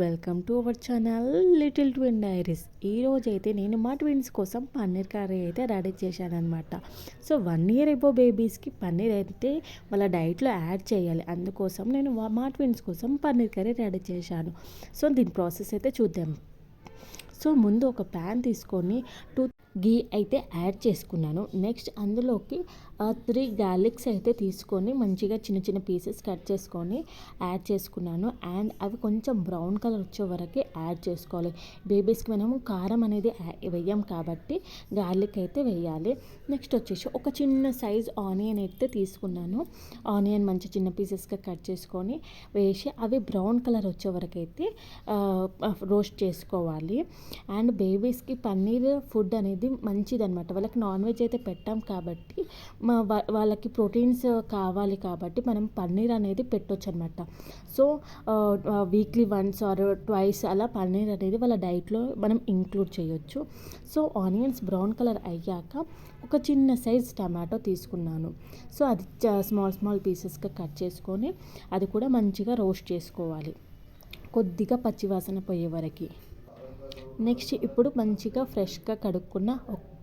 Welcome to our channel Little Twin Diaries ఈరోజు అయితే నేను మా ట్విన్స్ కోసం పన్నీర్ కర్రీ అయితే రెడీ చేశానమాట సో వన్ ఇయర్ ఎబో బేబీస్కి పన్నీర్ అయితే వాళ్ళ డైట్లో యాడ్ చేయాలి. అందుకోసం నేను మా ట్విన్స్ కోసం పన్నీర్ కర్రీ రెడీ చేశాను. సో దీని ప్రాసెస్ అయితే చూద్దాం. సో ముందు ఒక ప్యాన్ తీసుకొని టూ గీ అయితే యాడ్ చేసుకున్నాను. నెక్స్ట్ అందులోకి త్రీ గార్లిక్స్ అయితే తీసుకొని మంచిగా చిన్న చిన్న పీసెస్ కట్ చేసుకొని యాడ్ చేసుకున్నాను. అండ్ అవి కొంచెం బ్రౌన్ కలర్ వచ్చే వరకు యాడ్ చేసుకోవాలి. బేబీస్కి మనము కారం అనేది వేయం కాబట్టి గార్లిక్ అయితే వేయాలి. నెక్స్ట్ వచ్చేసి ఒక చిన్న సైజ్ ఆనియన్ అయితే తీసుకున్నాను. ఆనియన్ మంచి చిన్న పీసెస్గా కట్ చేసుకొని వేసి అవి బ్రౌన్ కలర్ వచ్చే వరకు అయితే రోస్ట్ చేసుకోవాలి. అండ్ బేబీస్కి పన్నీర్ ఫుడ్ అనేది మంచిది అనమాట వాళ్ళకి నాన్ వెజ్ అయితే పెట్టాం కాబట్టి మా వాళ్ళకి ప్రోటీన్స్ కావాలి కాబట్టి మనం పన్నీర్ అనేది పెట్టొచ్చు అనమాట so weekly once or twice అలా పన్నీర్ అనేది వాళ్ళ డైట్లో మనం ఇంక్లూడ్ చేయొచ్చు. సో ఆనియన్స్ బ్రౌన్ కలర్ అయ్యాక ఒక చిన్న సైజ్ టమాటో తీసుకున్నాను. సో అది స్మాల్ స్మాల్ పీసెస్గా కట్ చేసుకొని అది కూడా మంచిగా రోస్ట్ చేసుకోవాలి. కొద్దిగా పచ్చివాసన పోయే వరకు. నెక్స్ట్ ఇప్పుడు మంచిగా ఫ్రెష్గా కడుక్కున్న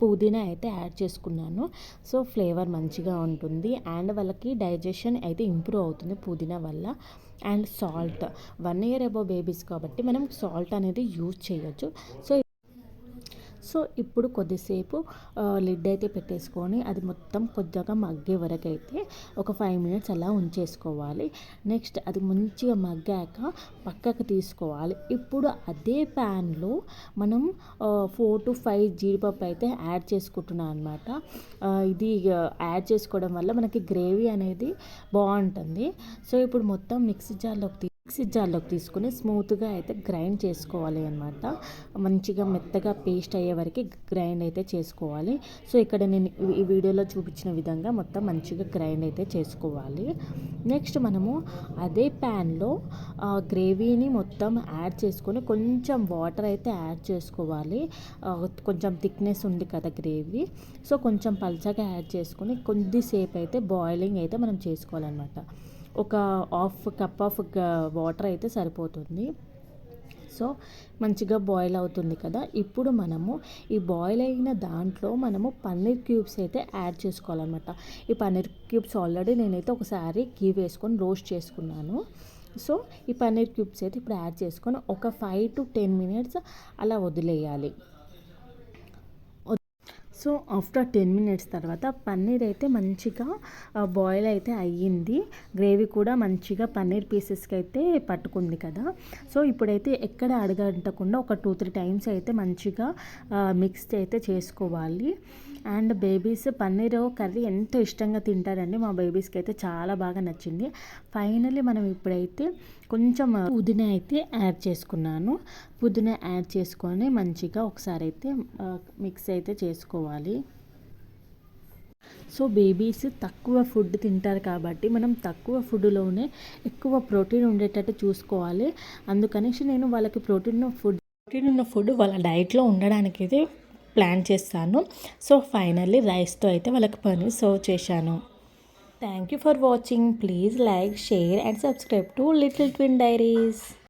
పుదీనా అయితే యాడ్ చేసుకున్నాను. సో ఫ్లేవర్ మంచిగా ఉంటుంది. అండ్ వాళ్ళకి డైజెషన్ అయితే ఇంప్రూవ్ అవుతుంది పుదీనా వల్ల. And salt. One year above babies కాబట్టి మనం సాల్ట్ అనేది యూజ్ చేయొచ్చు. సో సో ఇప్పుడు కొద్దిసేపు లిడ్ అయితే పెట్టేసుకొని అది మొత్తం కొద్దిగా మగ్గే వరకు అయితే ఒక ఫైవ్ మినిట్స్ అలా ఉంచేసుకోవాలి. నెక్స్ట్ అది మంచిగా మగ్గాక పక్కకు తీసుకోవాలి. ఇప్పుడు అదే ప్యాన్లో మనం ఫోర్ టు ఫైవ్ జీడిపప్పు అయితే యాడ్ చేసుకుంటున్నాం అనమాట ఇది యాడ్ చేసుకోవడం వల్ల మనకి గ్రేవీ అనేది బాగుంటుంది. సో ఇప్పుడు మొత్తం మిక్సీ జార్లోకి మిక్సీ జార్లోకి తీసుకుని స్మూత్గా అయితే గ్రైండ్ చేసుకోవాలి అనమాట మంచిగా మెత్తగా పేస్ట్ అయ్యే వరకు గ్రైండ్ అయితే చేసుకోవాలి. సో ఇక్కడ నేను ఈ వీడియోలో చూపించిన విధంగా మొత్తం మంచిగా గ్రైండ్ అయితే చేసుకోవాలి. నెక్స్ట్ మనము అదే ప్యాన్లో గ్రేవీని మొత్తం యాడ్ చేసుకొని కొంచెం వాటర్ అయితే యాడ్ చేసుకోవాలి. కొంచెం థిక్నెస్ ఉంది కదా గ్రేవీ. సో కొంచెం పల్చగా యాడ్ చేసుకొని కొద్దిసేపు అయితే బాయిలింగ్ అయితే మనం చేసుకోవాలన్నమాట. ఒక హాఫ్ కప్ ఆఫ్ వాటర్ అయితే సరిపోతుంది. సో మంచిగా బాయిల్ అవుతుంది కదా. ఇప్పుడు మనము ఈ బాయిల్ అయిన దాంట్లో మనము పన్నీర్ క్యూబ్స్ అయితే యాడ్ చేసుకోవాలన్నమాట. ఈ పన్నీర్ క్యూబ్స్ ఆల్రెడీ నేనైతే ఒకసారి గీ వేసుకొని రోస్ట్ చేసుకున్నాను. సో ఈ పన్నీర్ క్యూబ్స్ అయితే ఇప్పుడు యాడ్ చేసుకొని ఒక ఫైవ్ టు టెన్ మినిట్స్ అలా వదిలేయాలి. సో ఆఫ్టర్ టెన్ మినిట్స్ తర్వాత పన్నీర్ అయితే మంచిగా బాయిల్ అయితే అయ్యింది. గ్రేవీ కూడా మంచిగా పన్నీర్ పీసెస్కి అయితే పట్టుకుంది కదా. సో ఇప్పుడైతే ఎక్కడ అడగంటకుండా ఒక టూ త్రీ టైమ్స్ అయితే మంచిగా మిక్స్ అయితే చేసుకోవాలి. అండ్ బేబీస్ పన్నీర్ కర్రీ ఎంతో ఇష్టంగా తింటారండి. మా బేబీస్కి అయితే చాలా బాగా నచ్చింది. ఫైనల్లీ మనం ఇప్పుడైతే కొంచెం పుదీనా అయితే యాడ్ చేసుకున్నాను. పుదీనా యాడ్ చేసుకొని మంచిగా ఒకసారి అయితే మిక్స్ అయితే చేసుకోవాలి. సో బేబీస్ తక్కువ ఫుడ్ తింటారు కాబట్టి మనం తక్కువ ఫుడ్లోనే ఎక్కువ ప్రోటీన్ ఉండేటట్టు చూసుకోవాలి. అందుకనేసి నేను వాళ్ళకి ప్రోటీన్ ఫుడ్ ప్రోటీన్ ఉన్న ఫుడ్ వాళ్ళ డైట్లో ఉండడానికి అయితే ప్లాన్ చేస్తాను. సో ఫైనల్లీ రైస్తో అయితే వాళ్ళకి పని సర్వ్ చేశాను. Thank you for watching. Please like share and subscribe to Little Twin Diaries.